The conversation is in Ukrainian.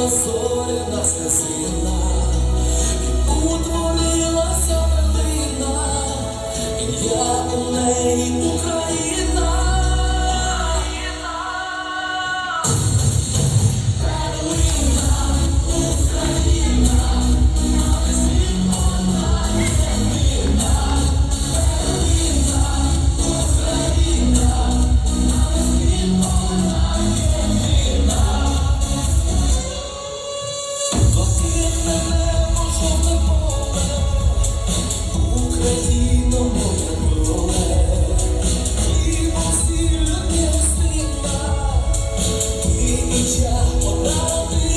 Мала зоряна слезина, і утворилася пелина, ім'я у неї Україна. життя подати.